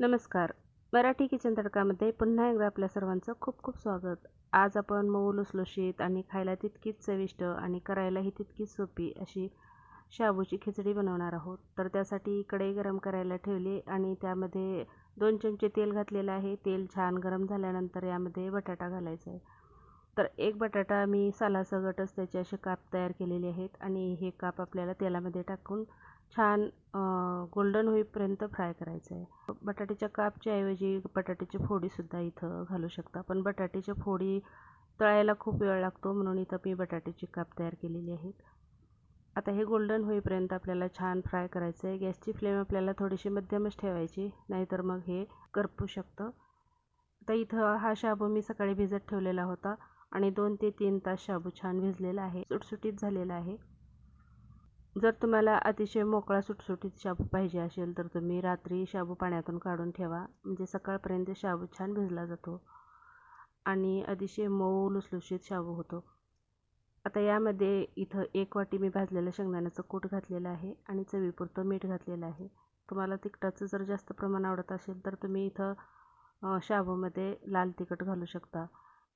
नमस्कार. मराठी किचन तडकामध्ये पुन्हा एकदा आपल्या सर्वांचं खूप खूप स्वागत. आज आपण मऊ लुसलुशीत आणि खायला तितकीच चविष्ट आणि करायलाही तितकीच सोपी अशी शाबूची खिचडी बनवणार आहोत. तर त्यासाठी कढई गरम करायला ठेवली आणि त्यामध्ये दोन चमचे तेल घातलेलं आहे. तेल छान गरम झाल्यानंतर यामध्ये बटाटा घालायचा आहे. तर एक बटाटा मी सालासगटच त्याचे असे काप तयार केलेले आहेत आणि हे काप आपल्याला तेलामध्ये टाकून छान गोल्डन होईपर्यंत फ्राय करायचं आहे. बटाट्याच्या कापच्या ऐवजी बटाट्याची फोडीसुद्धा इथं घालू शकता. पण बटाट्याच्या फोडी तळायला खूप वेळ लागतो म्हणून इथं मी बटाट्याची काप तयार केलेली आहेत. आता हे गोल्डन होईपर्यंत आपल्याला छान फ्राय करायचं आहे. गॅसची फ्लेम आपल्याला थोडीशी मध्यमच ठेवायची नाहीतर मग हे करपू शकतं. आता इथं हा शाबू मी सकाळी भिजत ठेवलेला होता. आणि दोन ते तीन तास शाबू छान भिजलेला आहे सुटसुटीत झालेला आहे. जर तुम्हाला अतिशय मोकळा सुटसुटीत शाबू पाहिजे असेल तर तुम्ही रात्री शाबू पाण्यातून काढून ठेवा. म्हणजे सकाळपर्यंत शाबू छान भिजला जातो आणि अतिशय मऊ लुसलुशीत शाबू होतो. आता यामध्ये इथं एक वाटी मी भाजलेलं शेंगदाण्याचं कूट घातलेलं आहे आणि चवीपुरतं मीठ घातलेलं आहे. तुम्हाला तिखटाचं जर जास्त प्रमाण आवडत असेल तर तुम्ही इथं शाबूमध्ये लाल तिखट घालू शकता.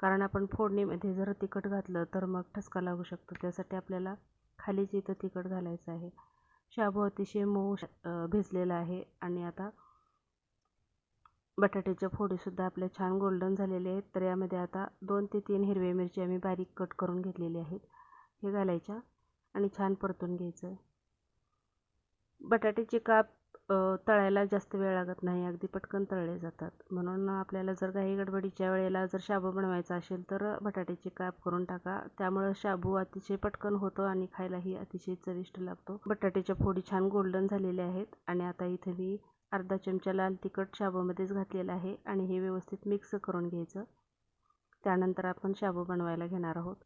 कारण आपण फोडणीमध्ये जर तिखट घातलं तर मग ठसका लागू शकतो. त्यासाठी आपल्याला खालीच इथं तिखट घालायचं आहे. शाबू अतिशय मऊ भिजलेला आहे आणि आता बटाट्याच्या फोडीसुद्धा आपल्या छान गोल्डन झालेले आहेत. तर यामध्ये आता दोन ते तीन हिरव्या मिरची आम्ही बारीक कट करून घेतलेली आहेत. हे घालायच्या आणि छान परतून घ्यायचं. बटाट्याची बटाट्याचे काप तळायला जास्त वेळ लागत नाही अगदी पटकन तळले जातात. म्हणून आपल्याला जर काही गडबडीच्या वेळेला जर शाबू बनवायचा असेल तर बटाट्याचे काप करून टाका. त्यामुळं शाबू अतिशय पटकन होतो आणि खायलाही अतिशय चविष्ट लागतो. बटाट्याच्या फोडी छान गोल्डन झालेल्या आहेत आणि आता इथे मी अर्धा चमचा लाल तिखट शाबूमध्येच घातलेलं आहे आणि हे व्यवस्थित मिक्स करून घ्यायचं. त्यानंतर आपण शाबू बनवायला घेणार आहोत.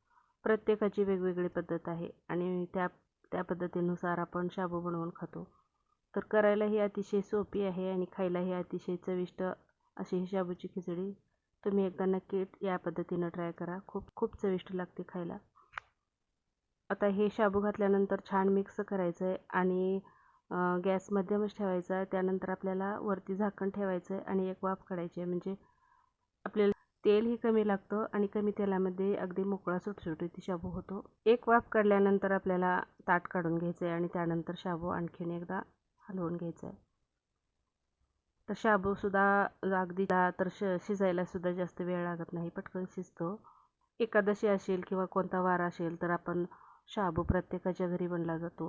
प्रत्येकाची वेगवेगळी पद्धत आहे आणि त्या त्या पद्धतीनुसार आपण शाबू बनवून खातो. तर करायलाही अतिशय सोपी आहे आणि खायलाही अतिशय चविष्ट अशी ही शाबूची खिचडी. तुम्ही एकदा नक्की या पद्धतीनं ट्राय करा. खूप खूप चविष्ट लागते खायला. आता हे शाबू घातल्यानंतर छान मिक्स करायचं आहे आणि गॅस मध्यमच ठेवायचा आहे. त्यानंतर आपल्याला वरती झाकण ठेवायचं आहे आणि एक वाफ काढायची आहे. म्हणजे आपल्याला तेलही कमी लागतं आणि कमी तेलामध्ये अगदी मोकळा सुटसुटीत शाबू होतो. एक वाफ काढल्यानंतर आपल्याला ताट काढून घ्यायचं आहे आणि त्यानंतर शाबू आणखीन एकदा हलवून घ्यायचं आहे तर शाबूसुद्धा अगदी तर श शिजायलासुद्धा जास्त वेळ लागत नाही पटकन शिजतो. एकादशी असेल किंवा कोणता वार असेल तर आपण शाबू प्रत्येकाच्या घरी बनला जातो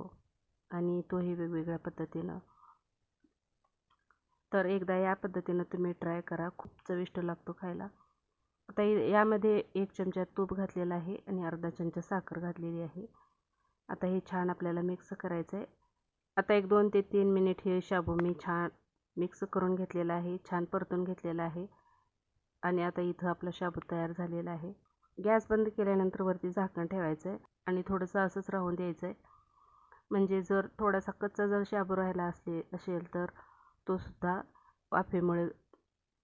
आणि तोही वेगवेगळ्या पद्धतीनं. तर एकदा या पद्धतीनं तुम्ही ट्राय करा खूप चविष्ट लागतो खायला. आता यामध्ये एक चमचा तूप घातलेला आहे आणि अर्धा चमचा साखर घातलेली आहे. आता हे छान आपल्याला मिक्स करायचं आहे आता एक दोन ते तीन मिनिट हे शाबू मी छान मिक्स करून घेतलेला आहे छान परतून घेतलेला आहे. आणि आता इथं आपला शाबू तयार झालेला आहे. गॅस बंद केल्यानंतर वरती झाकण ठेवायचं आहे आणि थोडंसं असंच राहून द्यायचं आहे म्हणजे जर थोडासा कच्चा जर शाबू राहिला असले असेल तर तो सुद्धा वाफेमुळे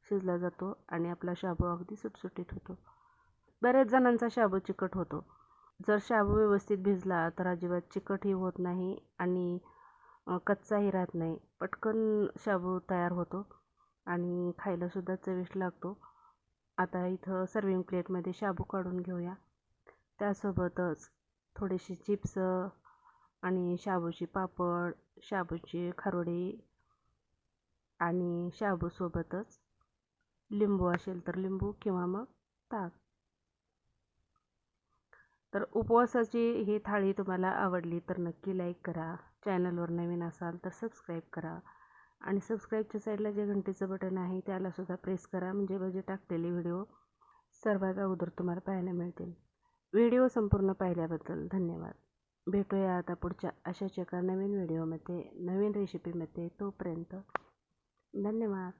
शिजला जातो आणि आपला शाबू अगदी सुटसुटीत होतो. बऱ्याच जणांचा शाबू चिकट होतो. जर शाबू व्यवस्थित भिजला तर अजिबात चिकटही होत नाही आणि कच्चाही राहत नाही. पटकन शाबू तयार होतो आणि खायलासुद्धा चविष्ट लागतो. आता इथं सर्विंग प्लेटमध्ये शाबू काढून घेऊया. त्यासोबतच थोडेसे चिप्स आणि शाबूची पापड शाबूची खारोडी आणि शाबूसोबतच लिंबू असेल तर लिंबू किंवा मग ताक. तर उपवासाची ही थाळी तुम्हाला आवडली तर नक्की लाईक करा. चॅनलवर नवीन असाल तर सबस्क्राईब करा. आणि सबस्क्राईबच्या साईडला जे घंटेचं बटन आहे त्यालासुद्धा प्रेस करा. म्हणजे माझे टाकलेले व्हिडिओ सर्वात अगोदर तुम्हाला पाहायला मिळतील. व्हिडिओ संपूर्ण पाहिल्याबद्दल धन्यवाद. भेटूया आता पुढच्या अशाच एका नवीन व्हिडिओमध्ये नवीन रेसिपीमध्ये तोपर्यंत धन्यवाद.